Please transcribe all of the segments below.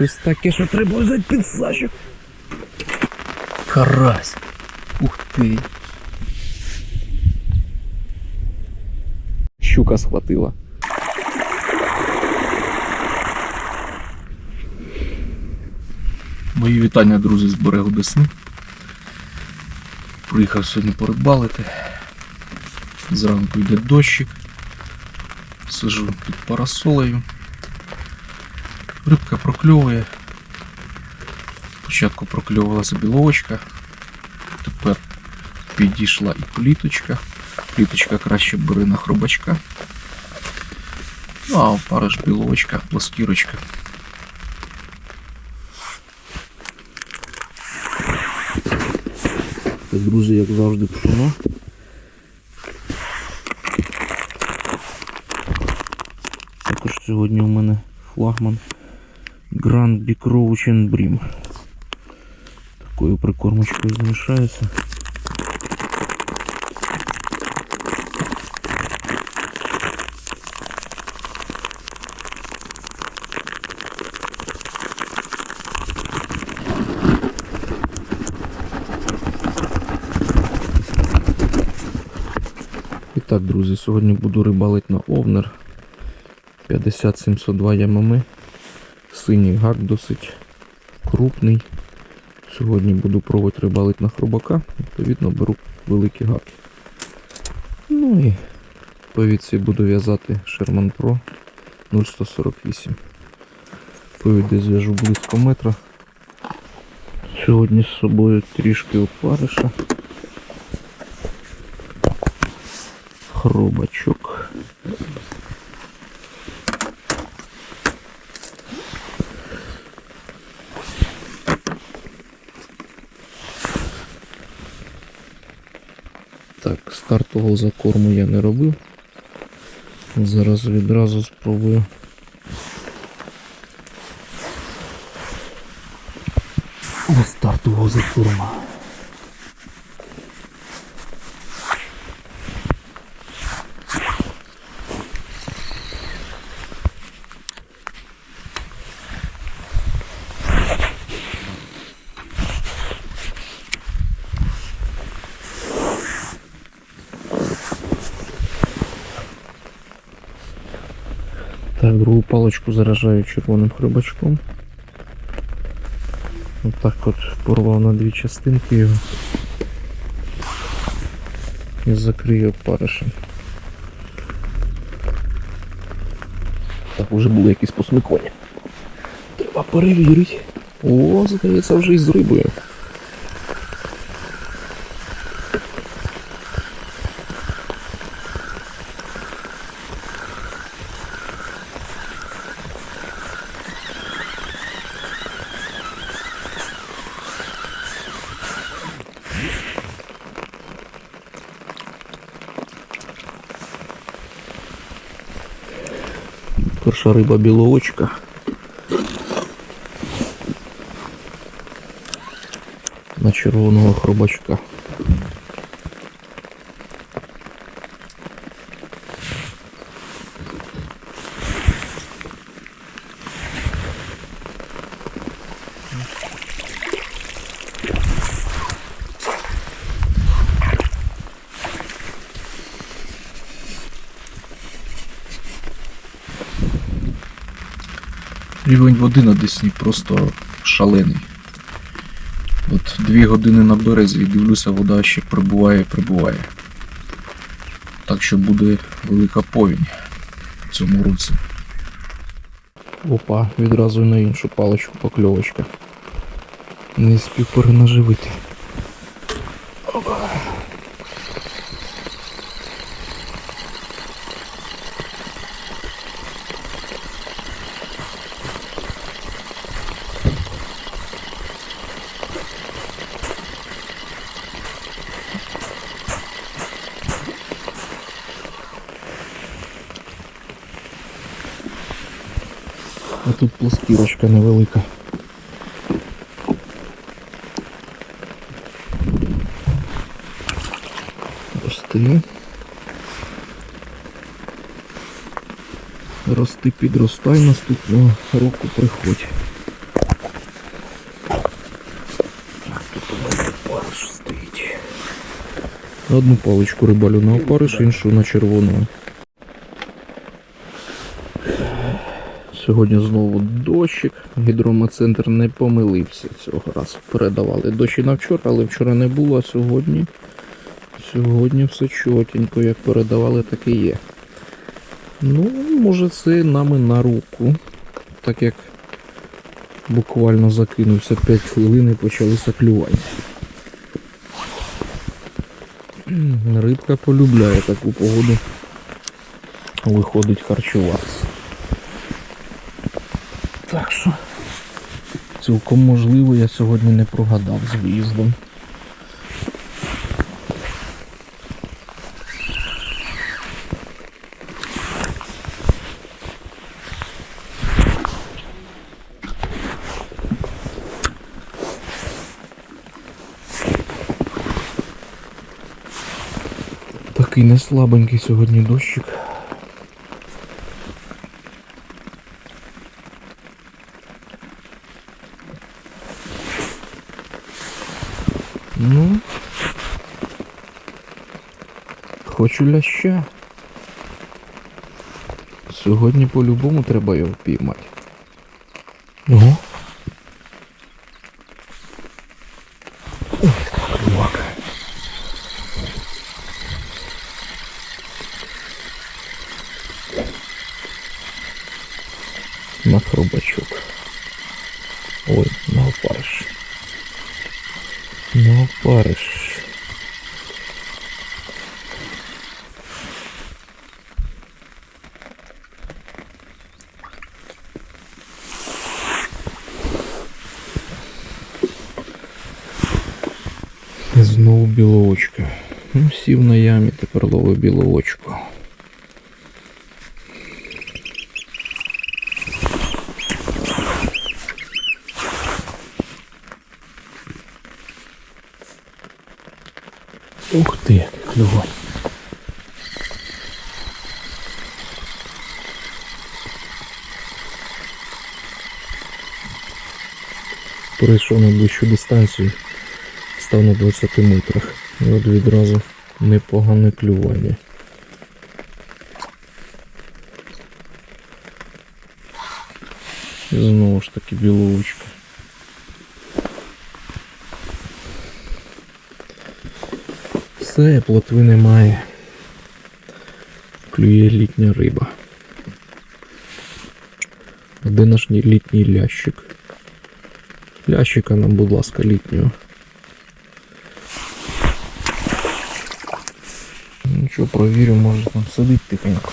щось таке, що треба взяти під сачок. Карась. Ух ти. Щука схватила. Мої вітання, друзі, з берегу Десни. Приїхав сьогодні порибалити. Зранку йде дощик. Сижу під парасолею. Рибка прокльовує. Спочатку прокльовувалася біловочка. Тепер підійшла і пліточка. Пліточка краще бери на хробачка. Ну а опариш біловочка, пластірочка. Так, друзі, як завжди, пшено. Також сьогодні у мене флагман Grand Big Roach Brim. Такою прикормочкою залишається. Так, друзі, сьогодні буду рибалити на овнер 50702 ямами. Синій гак досить крупний. Сьогодні буду пробувати рибалити на хробака, відповідно беру великі гаки. Ну і по віці буду в'язати Sherman Pro 0148. Повіді зв'яжу близько метра. Сьогодні з собою трішки опариша. Хробачок. Так, стартового закорму я не робив. Зараз відразу спробую. Без стартового закорму. Так, другу паличку заражаю червоним хрибачком. Отак от порвав на дві частинки його. І закрию опаришем. Так, вже були якісь посмикування. Треба перевірити. О, здається, вже із рибою. Перша риба білоочка. На червоного хробачка. Рівень води на Десні просто шалений. От дві години на березі і дивлюся, вода ще прибуває, прибуває. Так що буде велика повінь в цьому році. Опа, відразу на іншу паличку покльовочка. Не спів перенаживити. тут пластирочка невелика. Рости. Рости підростай наступного року приходь. Так, тут у нас опариш стоїть. Одну паличку рибалю на опариш, іншу на червону. Сьогодні знову дощик. Гідромецентр не помилився цього разу. Передавали дощ і на вчора, але вчора не було, а сьогодні. Сьогодні все чотенько, як передавали, так і є. Ну, може це нами на руку. Так як буквально закинувся 5 хвилин і почалися клювання. Рибка полюбляє таку погоду. Виходить харчуватися. Так що цілком можливо я сьогодні не прогадав з виїздом. Такий не слабенький сьогодні дощик. Ну. Хочу ляща. Сьогодні по-любому треба його впіймати. Ого. Ой, клювака. На хробачок. Ой, на опариш. На опариш. Знову білоочка. Ну, сів на ямі, тепер ловив біловочку. Ух який клювань. Перейшов на ближчу дистанцію, став на 20 метрах. І от відразу непогане клювання. І знову ж таки біловочка. Все, плотви немає. Клює літня риба. Де наш літній лящик? Лящика нам, будь ласка, літнього. Що, провірю, може там сидить тихенько.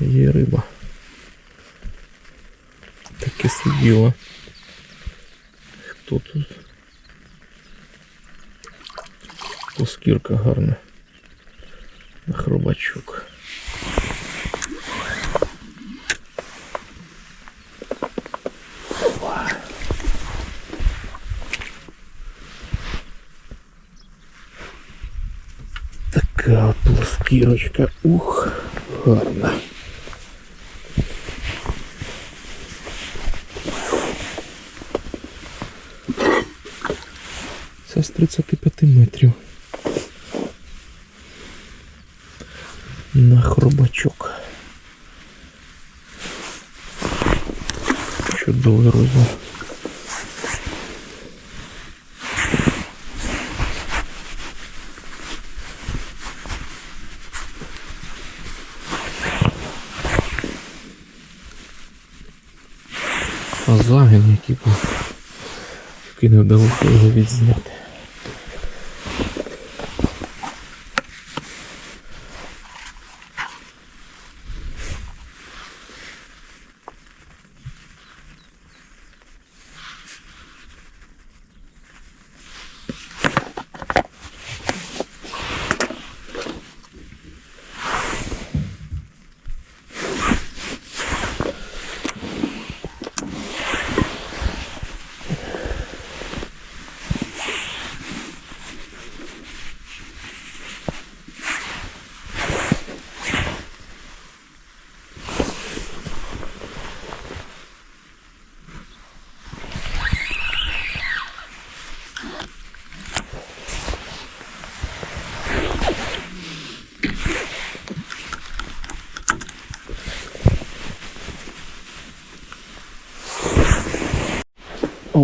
Є риба. Таке сиділо. Хто тут? Поскірка гарна. На хробачок. Така плоскірочка. Ух, гарна. Це з 35 метрів. На хробачок. Чудовий розмір. А був, який не вдалося його відзняти.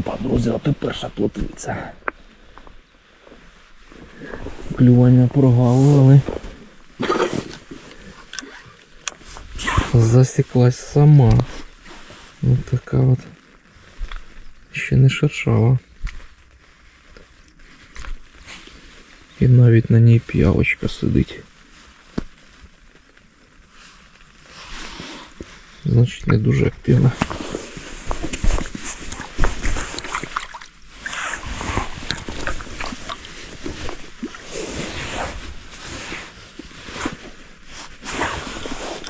Опа, друзі, а ти перша плотвиця. Клювання прогавили. Засіклась сама. Ось така от. Ще не шершава. І навіть на ній п'явочка сидить. Значить не дуже активна.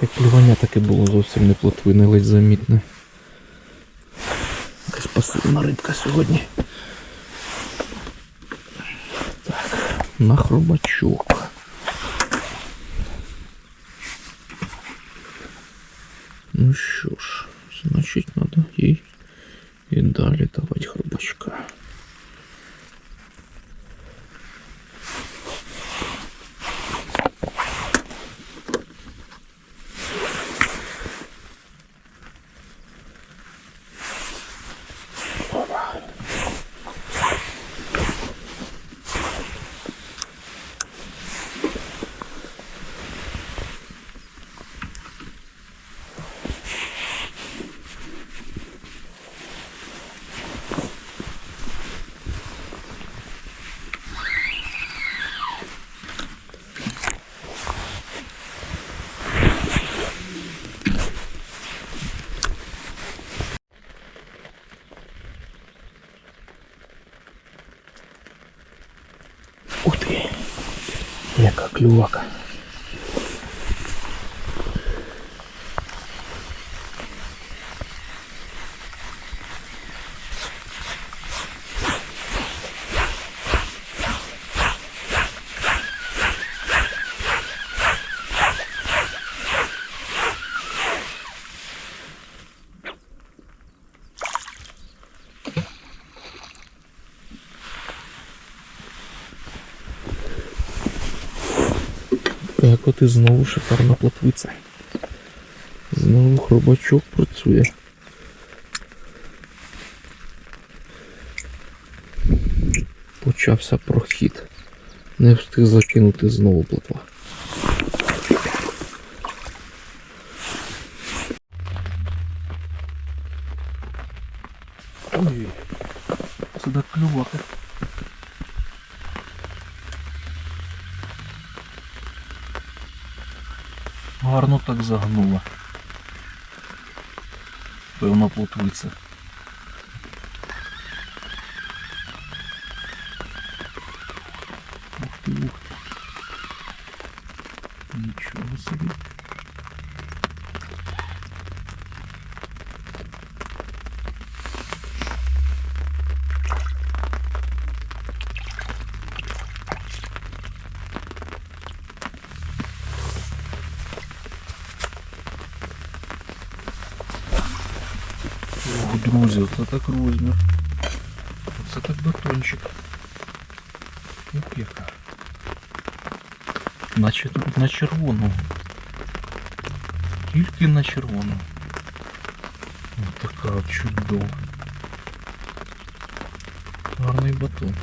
Як плювання таке було зовсім не плотвине, ледь замітне. Якась пасивна рибка сьогодні. Так, на хробачок. Ну що ж, значить треба їй і далі давати хробачка. Ух ти! Яка клювака. Так, от і знову шикарна плотвиця. Знову хробачок працює. Почався прохід. Не встиг закинути знову плотва. Ой, сюди клювака. Гарно так загнула. Певно плотвиця. Оце так розмір. Оце так батончик. Яка. Наче тут на червону. Тільки на червону. Ось така чудова. Гарний батон.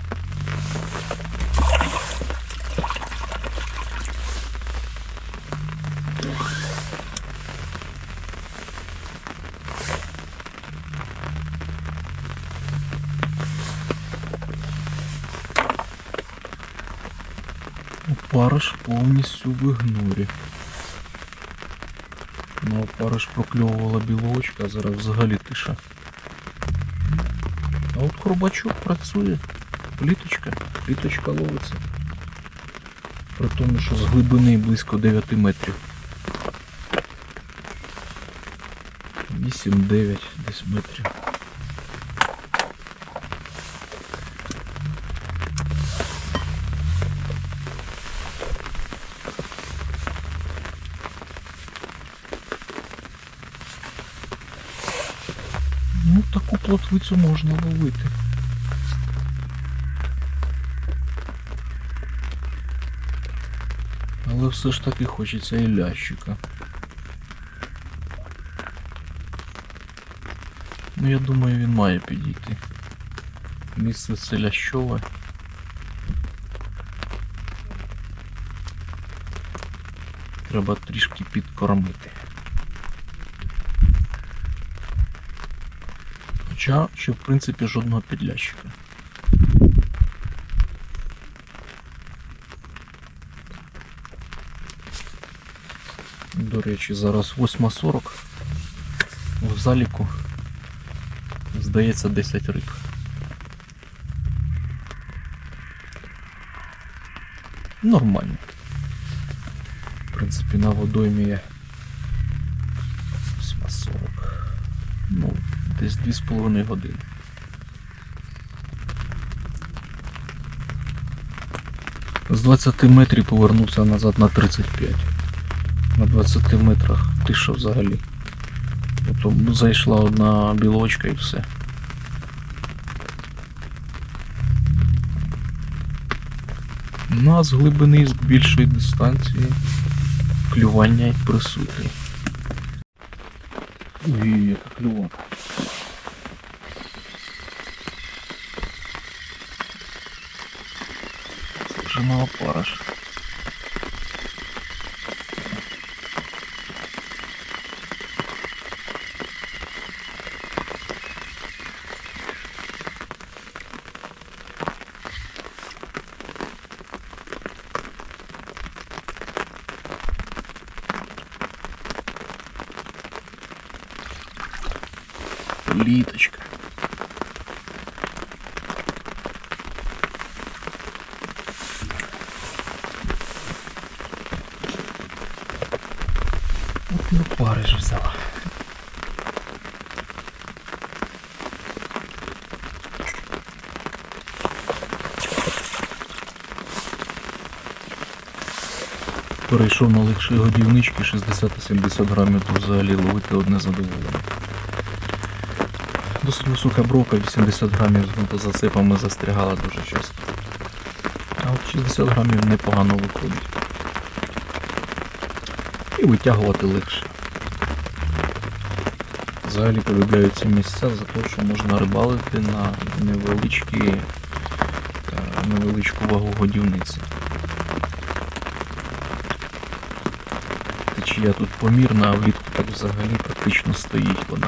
Опариш повністю в ігнорі. На опариш прокльовувала білочка, а зараз взагалі тиша. А от хробачок працює. Пліточка, пліточка ловиться. При тому, що з глибини близько 9 метрів. 8-9 десь метрів. Таку плотвицю можна ловити. Але все ж таки хочеться і лящика. Ну, я думаю, він має підійти. Місце селящове. Треба трішки підкормити. Хоча ще в принципі жодного підлящика. До речі, зараз 8.40. В заліку здається 10 риб. Нормально. В принципі, на водоймі є 8.40. Ну, десь 2,5 години. З 20 метрів повернувся назад на 35. На 20 метрах тиша взагалі. Тобто зайшла одна білочка і все. На з глибини з більшої дистанції клювання присутнє. Ой, яка клювака. Це вже париж взяла. Перейшов на легші годівнички 60-70 грамів, то взагалі ловити одне задоволення. Досить висока бровка, 80 грамів з мотозацепами застрягала дуже часто. А от 60 грамів непогано виходить. І витягувати легше. Взагалі полюбляю ці місця за те, що можна рибалити на невеличкі, е, невеличку вагу годівниці. Течія тут помірна, а влітку так взагалі практично стоїть вона.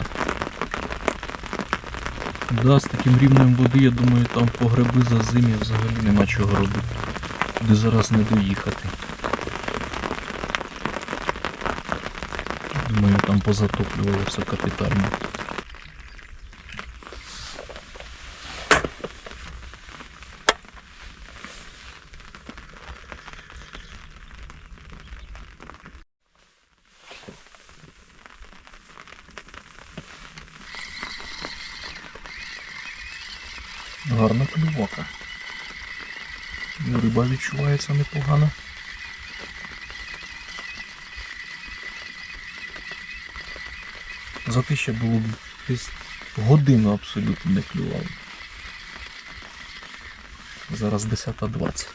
Да, з таким рівнем води, я думаю, там по гриби за зимі взагалі нема чого робити. Туди зараз не доїхати. Думаю, там позатоплювало все капітально. Гарна клювака. Риба відчувається непогано. Затища було б десь годину абсолютно не клювало. Зараз 10.20.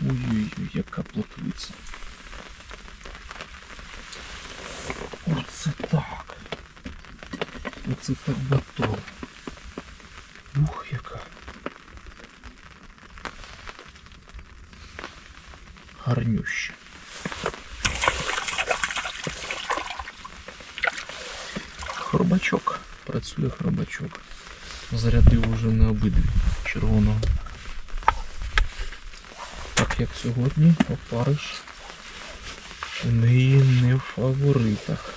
Ой-ой-ой, яка плотвиця. Оце так. Оце так батон. Ух, яка. Гарнюща. Хробачок. Працює. Зарядив уже на обидві червоного. Так як сьогодні опариш у неї не в фаворитах.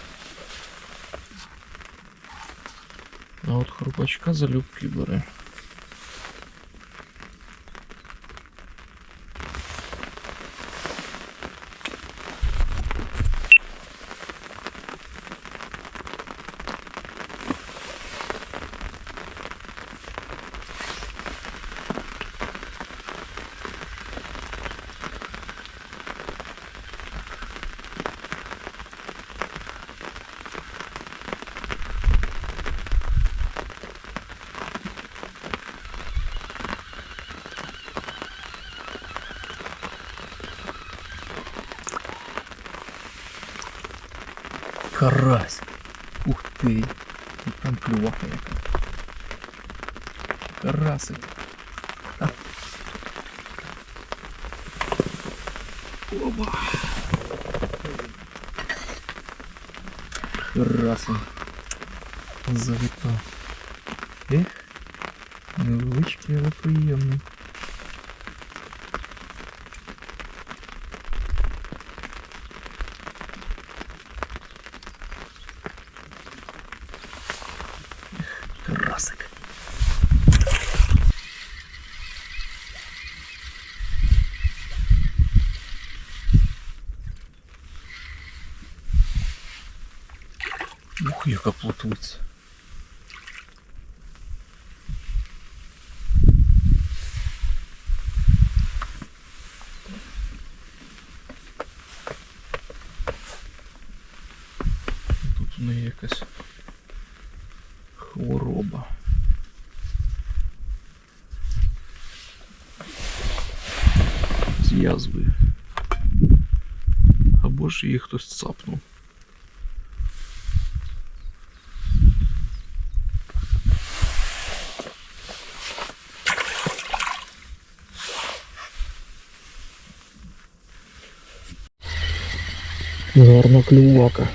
А от хрупачка залюбки бере. Карась. Ух ти. І там клювака яка. Карасик. А. Опа. Карасик. Завітав. Ех. Невеличкий, але приємний. Карасик. Ух, яка плотвиця. Тут у неї якась хвороба. З язвою. Або ж її хтось цапнув. Гарна клювака.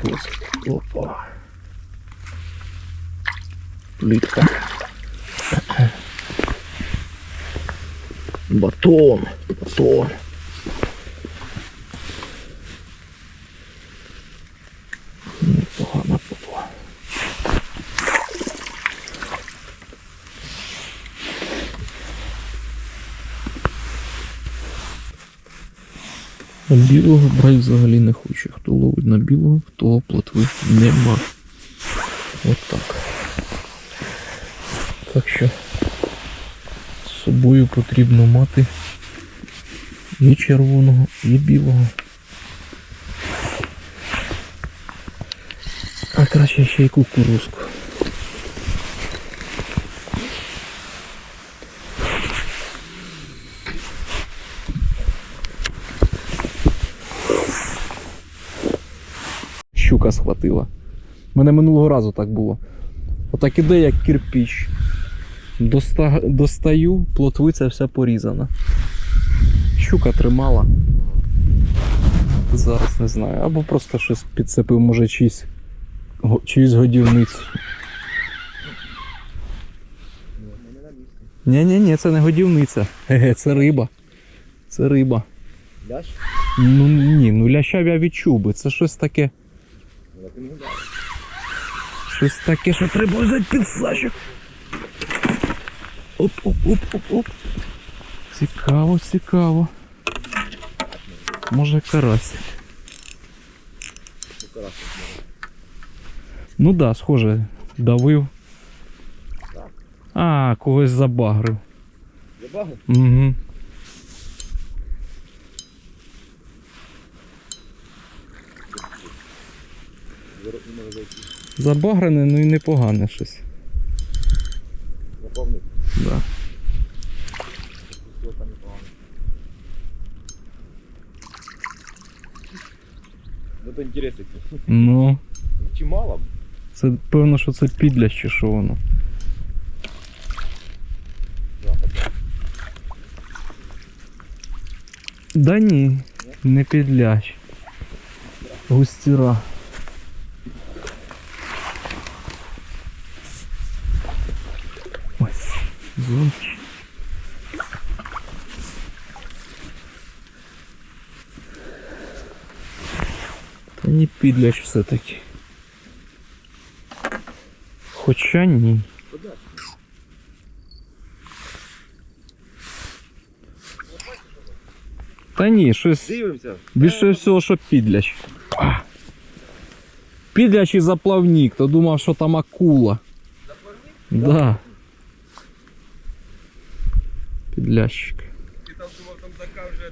Клас. Опа. Плитка. Батон. Батон. Непогана попа. Білого брати взагалі не хоче. Хто ловить на білого, того плотви нема. От так. Так що з собою потрібно мати і червоного, і білого. А краще ще й кукурузку. Щука схватила. У Мене минулого разу так було. Отак іде, як кирпіч. Доста... Достаю, плотвиця вся порізана. Щука тримала. Зараз не знаю. Або просто щось підцепив, може чийсь, чиюсь годівницю. Ні, ні, ні, це не годівниця. Ге, це риба. Це риба. Ляш? Ну ні, ну ляща я відчув би. Це щось таке. Ну. Щось таке, що треба взяти під сачок. Оп, оп, оп, оп, оп. Цікаво, цікаво. Може карась. Ну да, схоже, давив. А, когось забагрив. Забаги? Угу. Зараз не може зайти. Забагрене, ну і непогане щось. Наповнив. Да. Пустилка непогана. Ну то. Ну, Чимало? це певно, що це підлящ чи що воно. Да ні, не підлящ. Густіра. Ось, зонч. Та не підлящ все-таки. Хоча ні. Подальше. Та ні, щось. Дивимося. Більше всього, що підлящ. А. Підлящ і заплавник, то думав, що там акула. Заплавник? Да. Підлящик.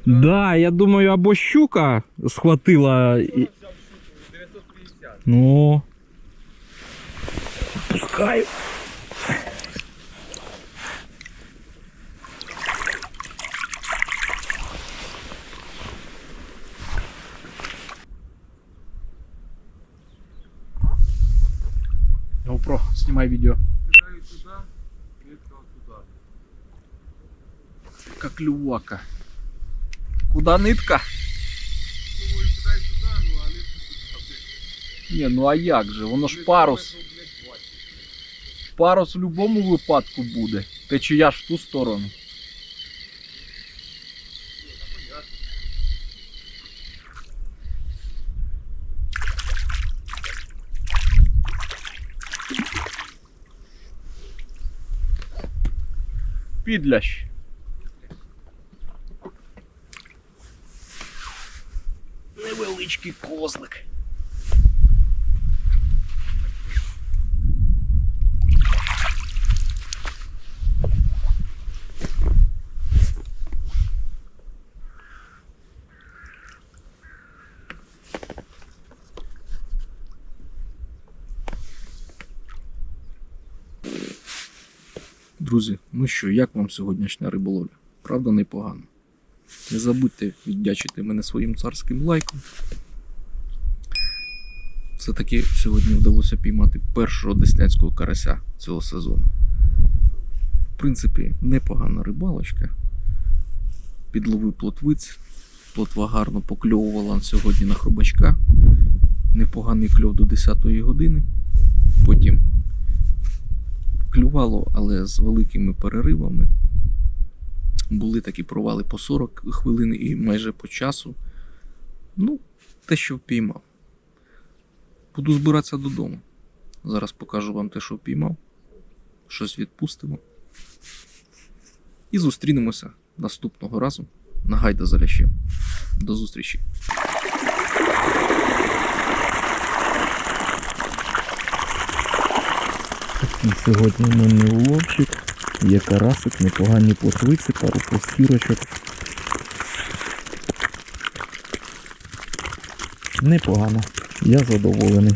Да, я думаю, або щука схватила. І... 950. Ну. Видихаю. GoPro, снимай видео. Как лювака. Куда нитка? Сюди, ну, а як же? Воно ж парус. метрів, блядь, 20. Парус в будь-якому випадку буде. Течія ж в ту сторону. Підлящ. Невеличкий козлик. Друзі, ну що, як вам сьогоднішня риболовля? Правда, непогано. Не забудьте віддячити мене своїм царським лайком. Все-таки сьогодні вдалося піймати першого деснянського карася цього сезону. В принципі, непогана рибалочка. Підловив плотвиць. Плотва гарно покльовувала сьогодні на хробачка. Непоганий кльов до 10 години. Потім клювало, але з великими переривами. Були такі провали по 40 хвилин і майже по часу. Ну, те, що впіймав. Буду збиратися додому. Зараз покажу вам те, що впіймав. Щось відпустимо. І зустрінемося наступного разу на гайда за лящем. До зустрічі! Такий сьогодні в мене уловчик. Є карасик, непогані плотвиці, пару плоскірочок. Непогано. Я задоволений.